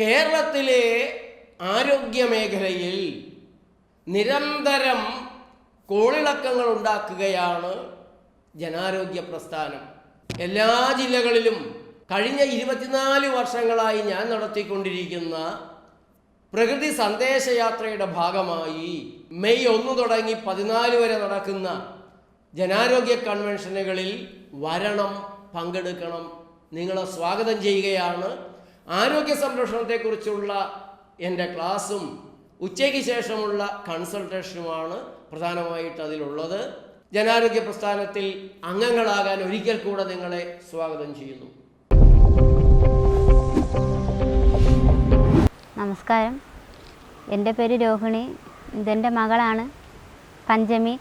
കേരളത്തിലെ ആരോഗ്യ മേഖലയിൽ നിരന്തരം കോളിളക്കങ്ങൾ ഉണ്ടാക്കുകയാണ് ജനാരോഗ്യ പ്രസ്ഥാനം. എല്ലാ ജില്ലകളിലും കഴിഞ്ഞ ഇരുപത്തിനാല് വർഷങ്ങളായി ഞാൻ നടത്തിക്കൊണ്ടിരിക്കുന്ന പ്രകൃതി സന്ദേശയാത്രയുടെ ഭാഗമായി മെയ് ഒന്ന് തുടങ്ങി പതിനാല് വരെ നടക്കുന്ന ജനാരോഗ്യ കൺവെൻഷനുകളിൽ വരണം പങ്കെടുക്കണം. നിങ്ങളെ സ്വാഗതം ചെയ്യുകയാണ്. ആരോഗ്യ സംരക്ഷണത്തെക്കുറിച്ചുള്ള എന്റെ ക്ലാസ്സും ഉച്ചയ്ക്ക് ശേഷമുള്ള കൺസൾട്ടേഷനുമാണ് പ്രധാനമായിട്ട് അതിലുള്ളത്. ജനാരോഗ്യ പ്രസ്ഥാനത്തിൽ അംഗങ്ങളാകാൻ ഒരിക്കൽ കൂടെ നിങ്ങളെ സ്വാഗതം ചെയ്യുന്നു. നമസ്കാരം. എന്റെ പേര് രോഹിണി. ഇതെന്റെ മകളാണ് പഞ്ചമി.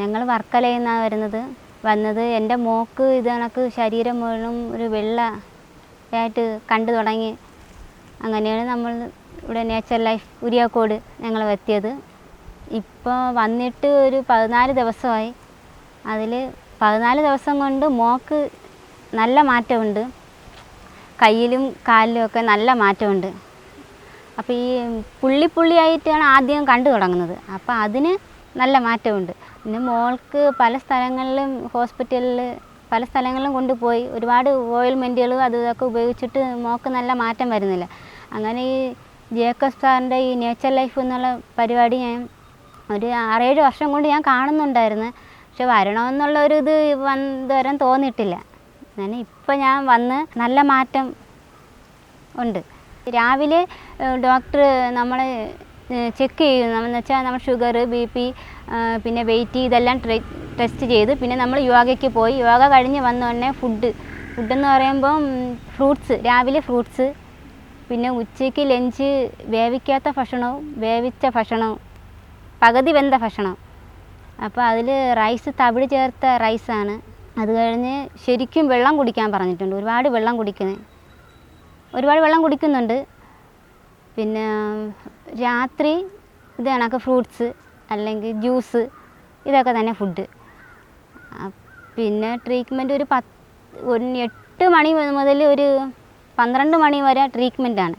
ഞങ്ങൾ വർക്കലയിൽ നിന്നാണ് വരുന്നത്. വന്നത് എന്റെ മോക്ക് ഇത് കണക്ക് ശരീരം മുഴുവനും ഒരു വെള്ള ആയിട്ട് കണ്ടു തുടങ്ങി. അങ്ങനെയാണ് നമ്മൾ ഇവിടെ നേച്ചർ ലൈഫ് ഉരിയാക്കോട് ഞങ്ങൾ എത്തിയത് ഇപ്പോൾ വന്നിട്ട് ഒരു പതിനാല് ദിവസമായി. അതിൽ പതിനാല് ദിവസം കൊണ്ട് മോക്ക് നല്ല മാറ്റമുണ്ട്. കയ്യിലും കാലിലും ഒക്കെ നല്ല മാറ്റമുണ്ട്. അപ്പോൾ ഈ പുള്ളി പുള്ളിയായിട്ടാണ് ആദ്യം കണ്ടു തുടങ്ങുന്നത്. അപ്പോൾ അതിന് നല്ല മാറ്റമുണ്ട്. പിന്നെ മോൾക്ക് പല സ്ഥലങ്ങളിലും ഹോസ്പിറ്റലിൽ പല സ്ഥലങ്ങളിലും കൊണ്ടുപോയി. ഒരുപാട് ഓയിൽമെന്റുകൾ അത് ഇതൊക്കെ ഉപയോഗിച്ചിട്ട് മോൾക്ക് നല്ല മാറ്റം വരുന്നില്ല. അങ്ങനെ ഈ ജേക്കബ് സാറിന്റെ ഈ നേച്ചർ ലൈഫ് എന്നുള്ള പരിപാടി ഞാൻ ഒരു ആറേഴ് വർഷം കൊണ്ട് ഞാൻ കാണുന്നുണ്ടായിരുന്നു. പക്ഷെ വരണമെന്നുള്ള ഒരു ഇത് വന്ന് ഇതുവരെ തോന്നിയിട്ടില്ല. അങ്ങനെ ഇപ്പം ഞാൻ വന്ന് നല്ല മാറ്റം ഉണ്ട്. രാവിലെ ഡോക്ടർ നമ്മളെ ചെക്ക് ചെയ്യുന്നു. എന്ന് വെച്ചാൽ നമ്മൾ ഷുഗർ ബി പി പിന്നെ വെയിറ്റ് ഇതെല്ലാം ടെസ്റ്റ് ചെയ്ത്. പിന്നെ നമ്മൾ യോഗയ്ക്ക് പോയി. യോഗ കഴിഞ്ഞ് വന്ന ഉടനെ ഫുഡ് ഫുഡെന്ന് പറയുമ്പം ഫ്രൂട്ട്സ് രാവിലെ ഫ്രൂട്ട്സ് പിന്നെ ഉച്ചയ്ക്ക് ലഞ്ച് വേവിക്കാത്ത ഭക്ഷണവും വേവിച്ച ഭക്ഷണവും പകുതി വെന്ത ഭക്ഷണം. അപ്പോൾ അതിൽ റൈസ് തവിട് ചേർത്ത റൈസാണ് അത് കഴിഞ്ഞ് ശരിക്കും വെള്ളം കുടിക്കാൻ പറഞ്ഞിട്ടുണ്ട്. ഒരുപാട് വെള്ളം കുടിക്കുന്നത് ഒരുപാട് വെള്ളം കുടിക്കുന്നുണ്ട്. പിന്നെ രാത്രി ഇത് കണക്ക് ഫ്രൂട്ട്സ് അല്ലെങ്കിൽ ജ്യൂസ് ഇതൊക്കെ തന്നെ ഫുഡ് പിന്നെ ട്രീറ്റ്മെന്റ് ഒരു പത്ത് ഒരു എട്ട് മണി മുതൽ ഒരു പന്ത്രണ്ട് മണി വരെ ട്രീറ്റ്മെന്റാണ്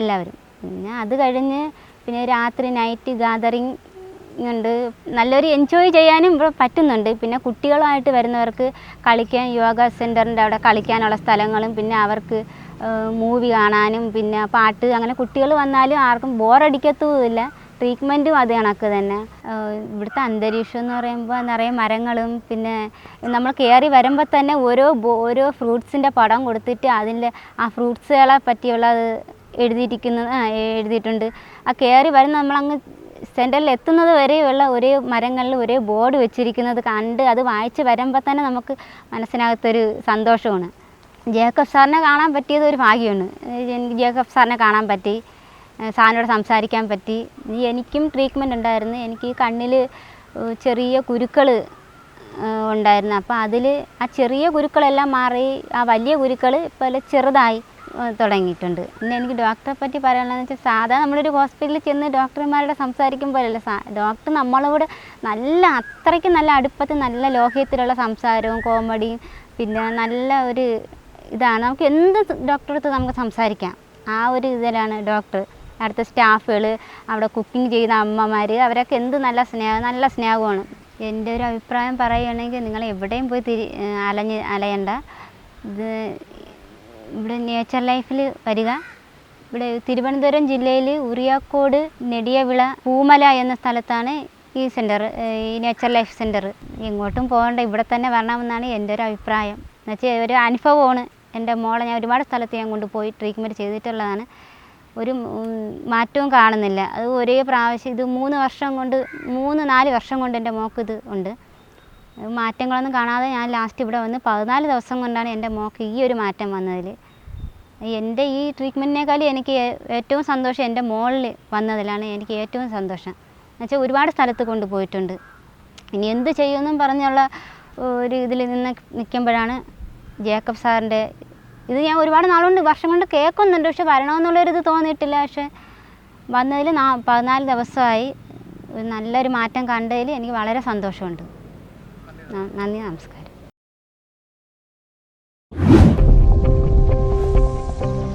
എല്ലാവരും. പിന്നെ അത് കഴിഞ്ഞ് പിന്നെ രാത്രി നൈറ്റ് ഗാദറിങ് ഉണ്ട്. നല്ലൊരു എൻജോയ് ചെയ്യാനും ഇവിടെ പറ്റുന്നുണ്ട്. പിന്നെ കുട്ടികളുമായിട്ട് വരുന്നവർക്ക് കളിക്കാൻ യോഗ സെന്ററിന്റെ അവിടെ കളിക്കാനുള്ള സ്ഥലങ്ങളും പിന്നെ അവർക്ക് മൂവി കാണാനും പിന്നെ പാട്ട് അങ്ങനെ കുട്ടികൾ വന്നാലും ആർക്കും ബോറടിക്കത്തുമില്ല ട്രീറ്റ്മെന്റും അത് കണക്ക് തന്നെ. ഇവിടുത്തെ അന്തരീക്ഷം എന്ന് പറയുമ്പോൾ നിറയെ മരങ്ങളും പിന്നെ നമ്മൾ കയറി വരുമ്പോൾ തന്നെ ഓരോ ഓരോ ഫ്രൂട്ട്സിന്റെ പടം കൊടുത്തിട്ട് അതിന്റെ ആ ഫ്രൂട്ട്സുകളെ പറ്റിയുള്ളത് എഴുതിയിരിക്കുന്നത് എഴുതിയിട്ടുണ്ട്. ആ കയറി വരുന്ന നമ്മളങ്ങ് സെന്ററിൽ എത്തുന്നത് വരെയുള്ള ഒരേ മരങ്ങളിൽ ഒരേ ബോർഡ് വെച്ചിരിക്കുന്നത് കണ്ട് അത് വായിച്ച് വരുമ്പോൾ തന്നെ നമുക്ക് മനസ്സിനകത്തൊരു സന്തോഷമാണ്. ജേക്കബ് സാറിനെ കാണാൻ പറ്റിയത് ഒരു ഭാഗ്യമാണ്. ജേക്കബ് സാറിനെ കാണാൻ പറ്റി. സാറിനോട് സംസാരിക്കാൻ പറ്റി. എനിക്കും ട്രീറ്റ്മെന്റ് ഉണ്ടായിരുന്നു. എനിക്ക് കണ്ണിൽ ചെറിയ കുരുക്കൾ ഉണ്ടായിരുന്നു. അപ്പോൾ അതിൽ ആ ചെറിയ കുരുക്കളെല്ലാം മാറി ആ വലിയ കുരുക്കൾ ഇപ്പോൾ ചെറുതായി തുടങ്ങിയിട്ടുണ്ട്. പിന്നെ എനിക്ക് ഡോക്ടറെ പറ്റി പറയാനുള്ളതെന്ന് വെച്ചാൽ സാധാരണ നമ്മളൊരു ഹോസ്പിറ്റലിൽ ചെന്ന് ഡോക്ടർമാരോട് സംസാരിക്കുമ്പോഴല്ല സാ ഡോക്ടർ നമ്മളോട് നല്ല അത്രയ്ക്ക് നല്ല അടുപ്പത്തിൽ നല്ല ലോഹ്യത്തിലുള്ള സംസാരവും കോമഡിയും പിന്നെ നല്ല ഒരു ഇതാണ്. നമുക്ക് എന്ത് ഡോക്ടറെ അടുത്ത് നമുക്ക് സംസാരിക്കാം. ആ ഒരു ഇതിലാണ് ഡോക്ടർ അടുത്ത സ്റ്റാഫുകൾ അവിടെ കുക്കിംഗ് ചെയ്യുന്ന അമ്മമാർ അവരൊക്കെ എന്ത് നല്ല സ്നേഹം നല്ല സ്നേഹമാണ്. എന്റെ ഒരു അഭിപ്രായം പറയുകയാണെങ്കിൽ നിങ്ങൾ എവിടെയും പോയി തിരി അലഞ്ഞ് അലയണ്ട. ഇത് ഇവിടെ നേച്ചർ ലൈഫിൽ വരിക. ഇവിടെ തിരുവനന്തപുരം ജില്ലയിൽ ഉറിയാക്കോട് നെടിയവിള പൂമല എന്ന സ്ഥലത്താണ് ഈ സെന്റർ ഈ നേച്ചർ ലൈഫ് സെന്റർ എങ്ങോട്ടും പോകണ്ട ഇവിടെ തന്നെ വരണമെന്നാണ് എന്റെ ഒരു അഭിപ്രായം. എന്നുവെച്ചാൽ ഒരു അനുഭവമാണ്. എന്റെ മോളെ ഞാൻ ഒരുപാട് സ്ഥലത്ത് ഞാൻ കൊണ്ടുപോയി ട്രീറ്റ്മെന്റ് ചെയ്തിട്ടുള്ളതാണ്. ഒരു മാറ്റവും കാണുന്നില്ല. അത് ഒരേ പ്രാവശ്യം ഇത് മൂന്ന് വർഷം കൊണ്ട് മൂന്ന് നാല് വർഷം കൊണ്ട് എന്റെ മോക്ക് ഇത് ഉണ്ട്. മാറ്റങ്ങളൊന്നും കാണാതെ ഞാൻ ലാസ്റ്റ് ഇവിടെ വന്ന് പതിനാല് ദിവസം കൊണ്ടാണ് എന്റെ മോക്ക് ഈ ഒരു മാറ്റം വന്നതിൽ എന്റെ ഈ ട്രീറ്റ്മെന്റിനേക്കാളും എനിക്ക് ഏറ്റവും സന്തോഷം എന്റെ മോളിൽ വന്നതിലാണ് എനിക്ക് ഏറ്റവും സന്തോഷം. എന്നുവെച്ചാൽ ഒരുപാട് സ്ഥലത്ത് കൊണ്ടുപോയിട്ടുണ്ട് ഇനി എന്ത് ചെയ്യുമെന്നും പറഞ്ഞുള്ള ഒരു ഇതിൽ നിന്ന് നിൽക്കുമ്പോഴാണ് ജേക്കബ് സാറിന്റെ ഇത് ഞാൻ ഒരുപാട് നാളുകൊണ്ട് വർഷം കൊണ്ട് കേൾക്കുന്നുണ്ട്. പക്ഷെ വരണമെന്നുള്ളൊരിത് തോന്നിയിട്ടില്ല. പക്ഷെ വന്നതിൽ നാ പതിനാല് ദിവസമായി. നല്ലൊരു മാറ്റം കണ്ടതിൽ എനിക്ക് വളരെ സന്തോഷമുണ്ട്. നന്ദി നമസ്കാരം.